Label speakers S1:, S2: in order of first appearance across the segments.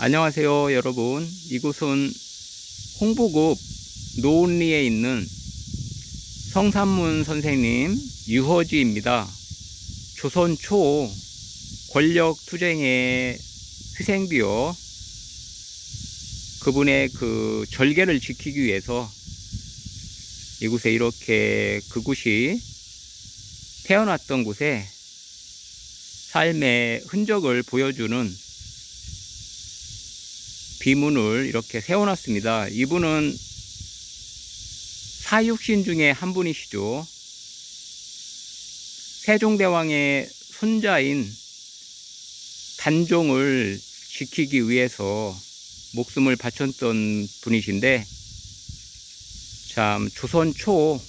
S1: 안녕하세요 여러분. 이곳은 홍보급 노은리에 있는 성산문 선생님 유허지입니다. 조선 초 권력 투쟁에 희생되어 그분의 그 절개를 지키기 위해서 이곳에 이렇게 그곳이 태어났던 곳에 삶의 흔적을 보여주는 비문을 이렇게 세워놨습니다. 이분은 사육신 중에 한 분이시죠. 세종대왕의 손자인 단종을 지키기 위해서 목숨을 바쳤던 분이신데, 참, 조선 초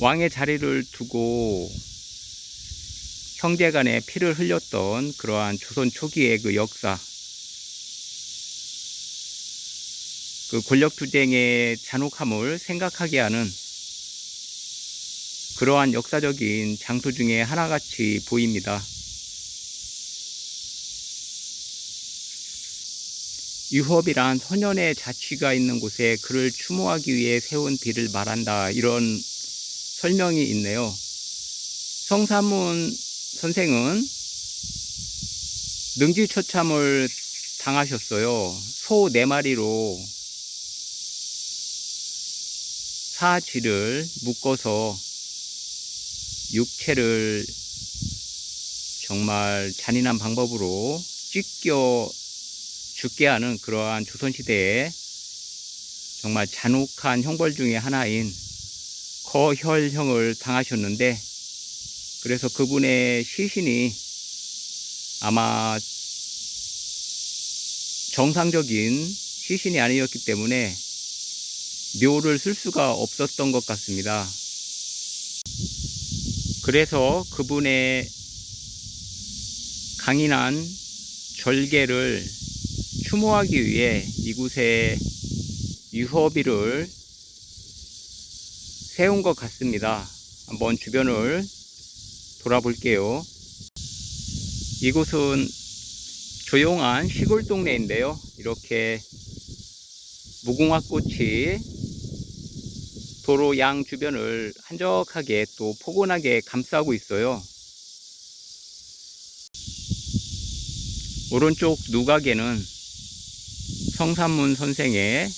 S1: 왕의 자리를 두고 형제 간에 피를 흘렸던 그러한 조선 초기의 그 역사, 그 권력 투쟁의 잔혹함을 생각하게 하는 그러한 역사적인 장소 중에 하나같이 보입니다. 유협이란 소년의 자취가 있는 곳에 그를 추모하기 위해 세운 비를 말한다. 이런 설명이 있네요. 성사문 선생은 능지처참을 당하셨어요. 소네 마리로 사지를 묶어서 육체를 정말 잔인한 방법으로 찢겨 죽게 하는 그러한 조선시대의 정말 잔혹한 형벌 중에 하나인 거혈형을 당하셨는데 그래서 그분의 시신이 아마 정상적인 시신이 아니었기 때문에 묘를 쓸 수가 없었던 것 같습니다. 그래서 그분의 강인한 절개를 추모하기 위해 이곳에 유허비를 세운 것 같습니다. 한번 주변을 돌아볼게요. 이곳은 조용한 시골 동네인데요. 이렇게 무궁화 꽃이 도로 양 주변을 한적하게 또 포근하게 감싸고 있어요. 오른쪽 누각에는 성산문 선생의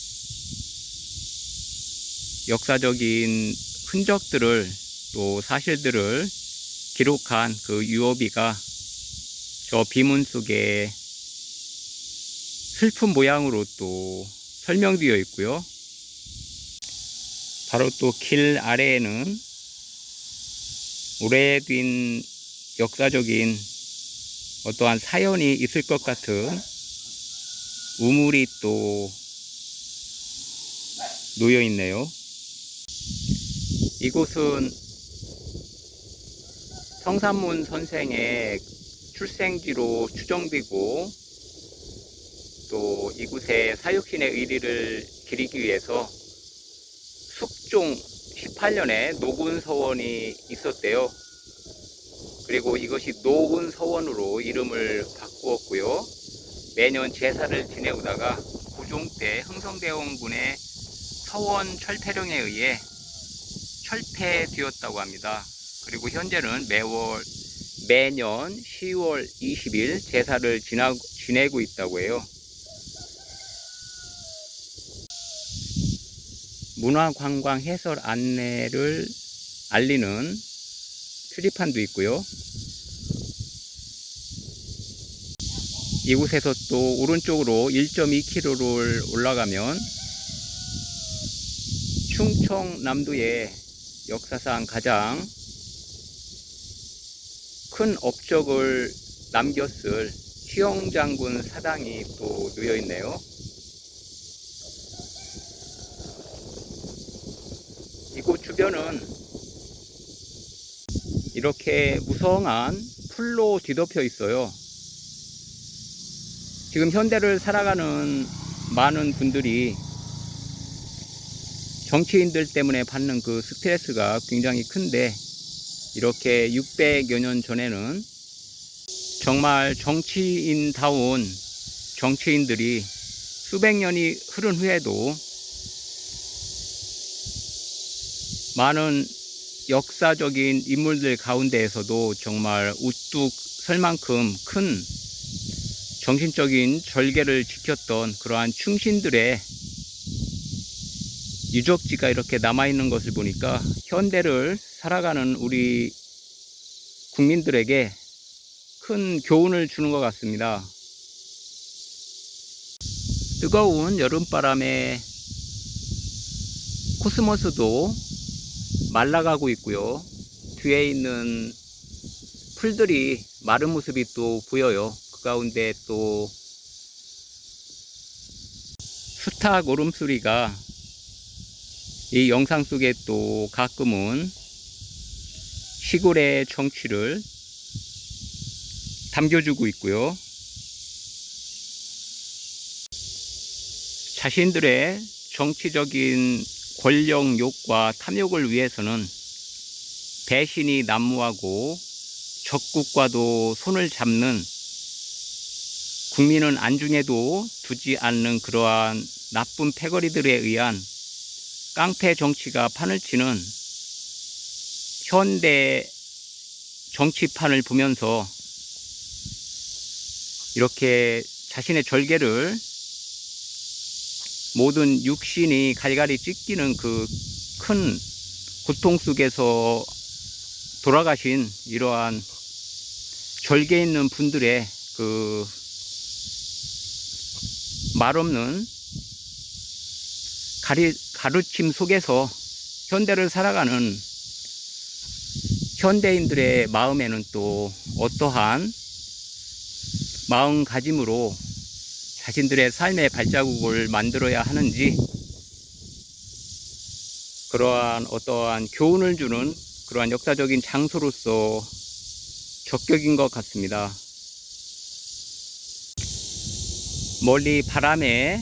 S1: 역사적인 흔적들을 또 사실들을 기록한 그 유어비가 저 비문 속에 슬픈 모양으로 또 설명되어 있고요. 바로 또 길 아래에는 오래된 역사적인 어떠한 사연이 있을 것 같은 우물이 또 놓여 있네요. 이곳은 성산문 선생의 출생지로 추정되고 또 이곳에 사육신의 의리를 기리기 위해서 숙종 18년에 노군서원이 있었대요. 그리고 이것이 노군서원으로 이름을 바꾸었고요. 매년 제사를 지내오다가 고종 때 흥성대원군의 서원 철폐령에 의해 철폐되었다고 합니다. 그리고 현재는 매월 매년 10월 20일 제사를 지나, 지내고 있다고 해요. 문화관광 해설 안내를 알리는 출입판도 있고요. 이곳에서 또 오른쪽으로 1.2km를 올라가면 충청남도의 역사상 가장 큰 업적을 남겼을 희영장군 사당이 또 놓여 있네요. 주변은 이렇게 무성한 풀로 뒤덮여 있어요. 지금 현대를 살아가는 많은 분들이 정치인들 때문에 받는 그 스트레스가 굉장히 큰데 이렇게 600여 년 전에는 정말 정치인다운 정치인들이 수백 년이 흐른 후에도 많은 역사적인 인물들 가운데에서도 정말 우뚝 설 만큼 큰 정신적인 절개를 지켰던 그러한 충신들의 유적지가 이렇게 남아있는 것을 보니까 현대를 살아가는 우리 국민들에게 큰 교훈을 주는 것 같습니다. 뜨거운 여름바람에 코스모스도 말라가고 있고요. 뒤에 있는 풀들이 마른 모습이 또 보여요. 그 가운데 또 수탉 울음소리가 이 영상 속에 또 가끔은 시골의 정취를 담겨주고 있고요. 자신들의 정치적인 권력욕과 탐욕을 위해서는 배신이 난무하고 적국과도 손을 잡는 국민은 안중에도 두지 않는 그러한 나쁜 패거리들에 의한 깡패 정치가 판을 치는 현대 정치판을 보면서 이렇게 자신의 절개를 모든 육신이 갈갈이 찢기는 그 큰 고통 속에서 돌아가신 이러한 절개 있는 분들의 그 말없는 가리, 가르침 속에서 현대를 살아가는 현대인들의 마음에는 또 어떠한 마음가짐으로 자신들의 삶의 발자국을 만들어야 하는지 그러한 어떠한 교훈을 주는 그러한 역사적인 장소로서 적격인 것 같습니다. 멀리 바람에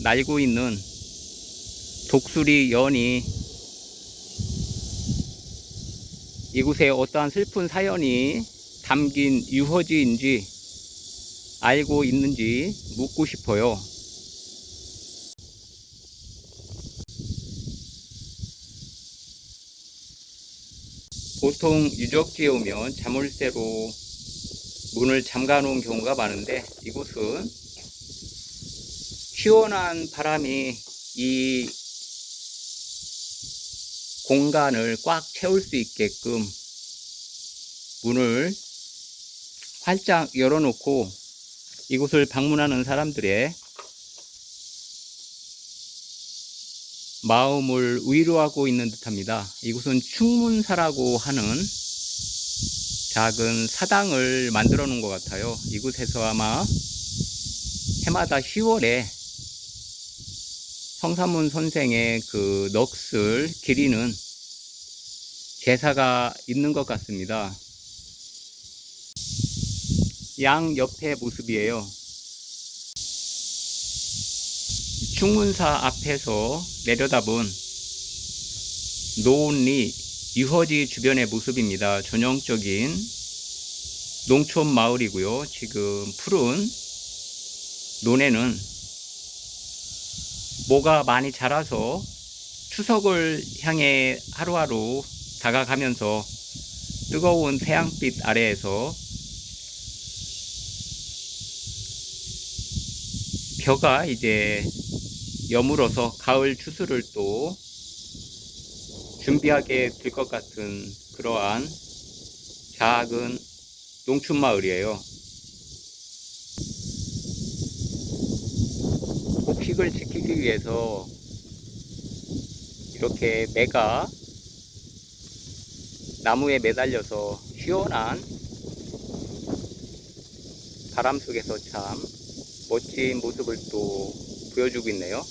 S1: 날고 있는 독수리 연이 이곳에 어떠한 슬픈 사연이 담긴 유허지인지 알고 있는지 묻고 싶어요. 보통 유적지에 오면 자물쇠로 문을 잠가 놓은 경우가 많은데 이곳은 시원한 바람이 이 공간을 꽉 채울 수 있게끔 문을 활짝 열어놓고 이곳을 방문하는 사람들의 마음을 위로하고 있는 듯합니다. 이곳은 충문사라고 하는 작은 사당을 만들어 놓은 것 같아요. 이곳에서 아마 해마다 10월에 성사문 선생의 그 넋을 기리는 제사가 있는 것 같습니다. 양 옆의 모습이에요. 충문사 앞에서 내려다본 노온리 유허지 주변의 모습입니다. 전형적인 농촌 마을이고요. 지금 푸른 논에는 모가 많이 자라서 추석을 향해 하루하루 다가가면서 뜨거운 태양빛 아래에서 벼가 이제 여물어서 가을 추수를 또 준비하게 될 것 같은 그러한 작은 농촌 마을이에요. 곡식을 지키기 위해서 이렇게 매가 나무에 매달려서 시원한 바람 속에서 참 멋진 모습을 또 보여주고 있네요.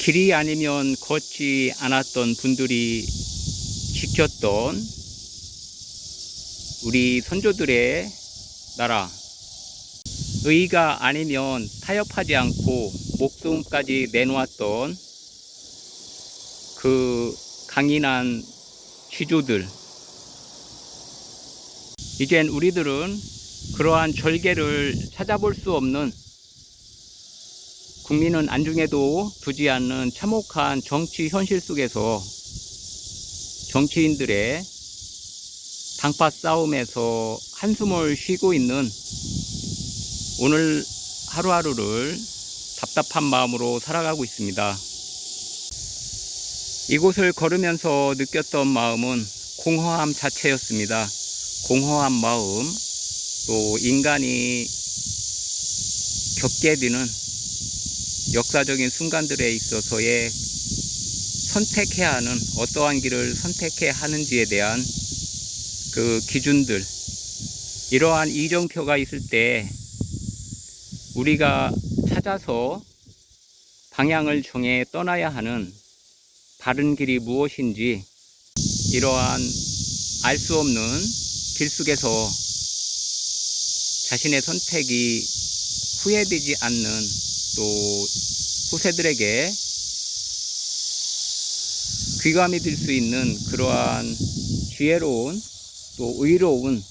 S1: 길이 아니면 걷지 않았던 분들이 지켰던 우리 선조들의 나라 의가 아니면 타협하지 않고 목숨까지 내놓았던 그 강인한 취조들. 이젠 우리들은 그러한 절개를 찾아볼 수 없는 국민은 안중에도 두지 않는 참혹한 정치 현실 속에서 정치인들의 당파 싸움에서 한숨을 쉬고 있는 오늘 하루하루를 답답한 마음으로 살아가고 있습니다. 이곳을 걸으면서 느꼈던 마음은 공허함 자체였습니다. 공허한 마음, 또 인간이 겪게 되는 역사적인 순간들에 있어서의 선택해야 하는 어떠한 길을 선택해야 하는지에 대한 그 기준들 이러한 이정표가 있을 때 우리가 찾아서 방향을 정해 떠나야 하는 바른 길이 무엇인지 이러한 알 수 없는 길 속에서 자신의 선택이 후회되지 않는 또 후세들에게 귀감이 될 수 있는 그러한 지혜로운 또 의로운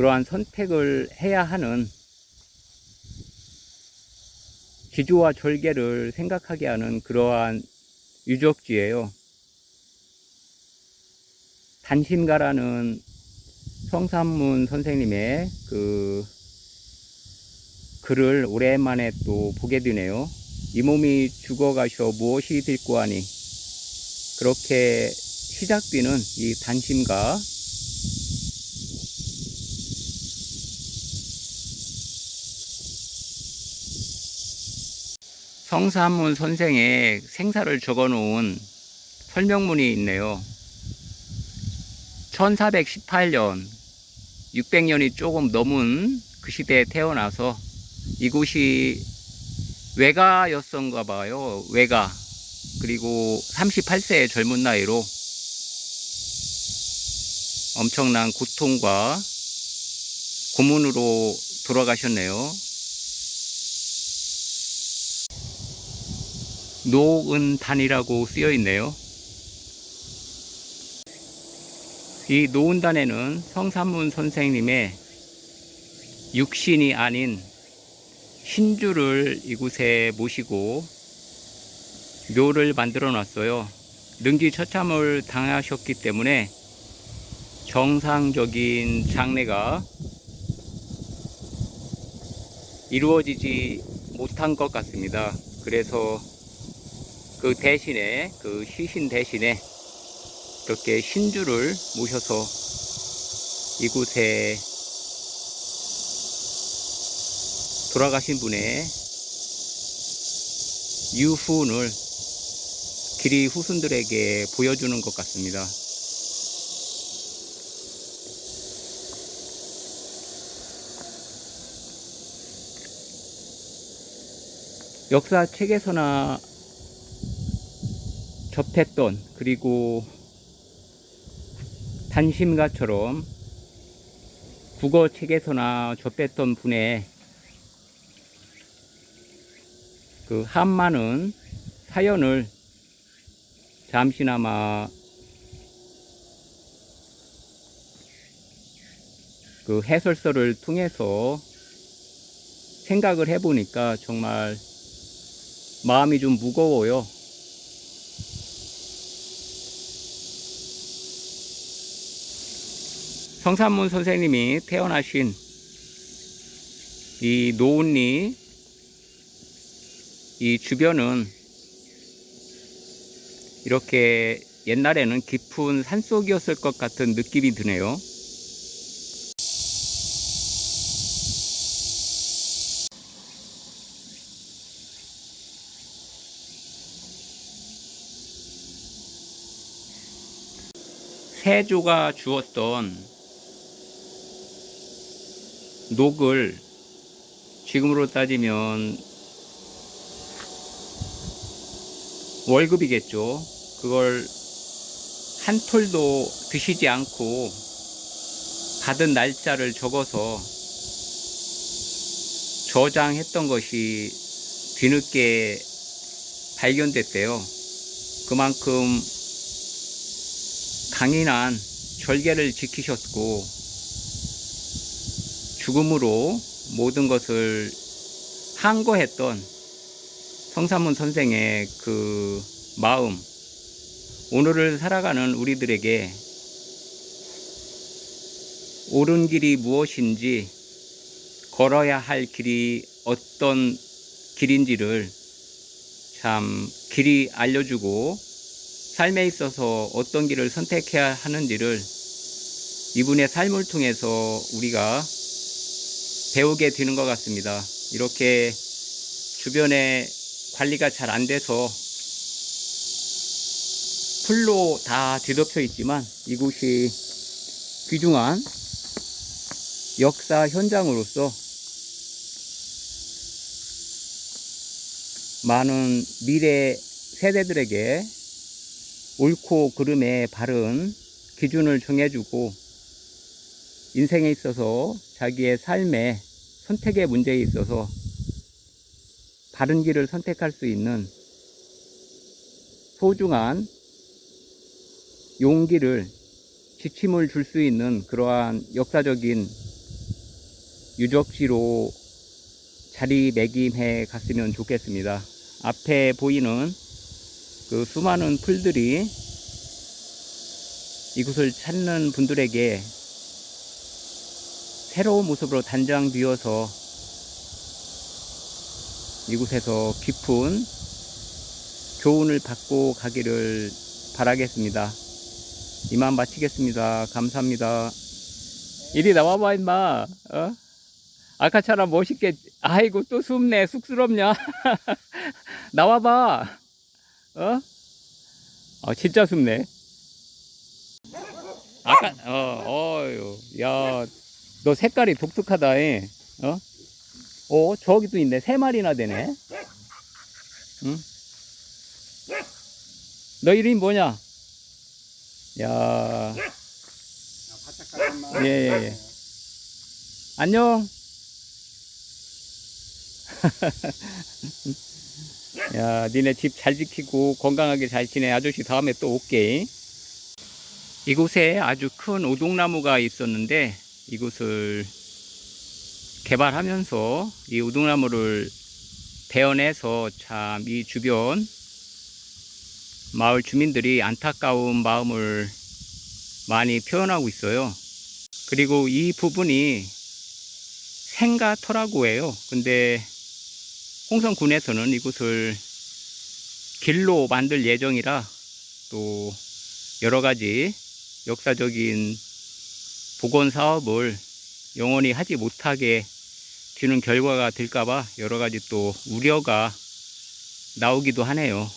S1: 그러한 선택을 해야 하는 기조와 절개를 생각하게 하는 그러한 유적지예요. 단신가라는 성산문 선생님의 그 글을 오랜만에 또 보게 되네요. 이 몸이 죽어가셔 무엇이 될고 하니 그렇게 시작되는 이 단심가 성산문 선생의 생사를 적어 놓은 설명문이 있네요. 1418년 600년이 조금 넘은 그 시대에 태어나서 이곳이 외가였던가 봐요. 외가. 그리고 38세의 젊은 나이로 엄청난 고통과 고문으로 돌아가셨네요. 노은단이라고 쓰여 있네요. 이 노은단에는 성산문 선생님의 육신이 아닌 신주를 이곳에 모시고 묘를 만들어 놨어요. 능지 처참을 당하셨기 때문에 정상적인 장례가 이루어지지 못한 것 같습니다. 그래서 그 대신에 그 시신 대신에 그렇게 신주를 모셔서 이곳에 돌아가신 분의 유훈을 길이 후순들에게 보여주는 것 같습니다. 역사 책에서나 접했던 그리고 단심가처럼 국어 책에서나 접했던 분의 그 한많은 사연을 잠시나마 그 해설서를 통해서 생각을 해보니까 정말 마음이 좀 무거워요. 성산문 선생님이 태어나신 이 노은리 이 주변은 이렇게 옛날에는 깊은 산속이었을 것 같은 느낌이 드네요. 세조가 주었던 녹을 지금으로 따지면 월급이겠죠. 그걸 한 톨도 드시지 않고 받은 날짜를 적어서 저장했던 것이 뒤늦게 발견됐대요. 그만큼 강인한 절개를 지키셨고 죽음으로 모든 것을 항거했던 성삼문 선생의 그 마음 오늘을 살아가는 우리들에게 옳은 길이 무엇인지 걸어야 할 길이 어떤 길인지를 참 길이 알려주고 삶에 있어서 어떤 길을 선택해야 하는지를 이분의 삶을 통해서 우리가 배우게 되는 것 같습니다. 이렇게 주변에 관리가 잘 안 돼서 풀로 다 뒤덮여 있지만 이곳이 귀중한 역사 현장으로서 많은 미래 세대들에게 옳고 그름의 바른 기준을 정해주고 인생에 있어서 자기의 삶의 선택의 문제에 있어서 바른 길을 선택할 수 있는 소중한 용기를 지침을 줄 수 있는 그러한 역사적인 유적지로 자리매김해 갔으면 좋겠습니다. 앞에 보이는 그 수많은 풀들이 이곳을 찾는 분들에게 새로운 모습으로 단장 비어서 이곳에서 깊은 교훈을 받고 가기를 바라겠습니다. 이만 마치겠습니다. 감사합니다. 이리 나와봐, 임마. 어? 아까처럼 멋있게, 아이고, 또 숨네. 쑥스럽냐? 나와봐. 어? 아, 진짜 숨네. 아까, 어, 어유, 야, 너 색깔이 독특하다, 에. 어? 어, 저기도 있네. 세 마리나 되네. 응? 너 이름이 뭐냐? 야, 예, 예, 예. 안녕. 야, 니네 집 잘 지키고 건강하게 잘 지내. 아저씨 다음에 또 올게. 이곳에 아주 큰 오동나무가 있었는데 이곳을 개발하면서 이 오동나무를 베어내서 참 이 주변 마을 주민들이 안타까운 마음을 많이 표현하고 있어요. 그리고 이 부분이 생가터라고 해요. 근데 홍성군에서는 이곳을 길로 만들 예정이라 또 여러 가지 역사적인 복원 사업을 영원히 하지 못하게 되는 결과가 될까봐 여러 가지 또 우려가 나오기도 하네요.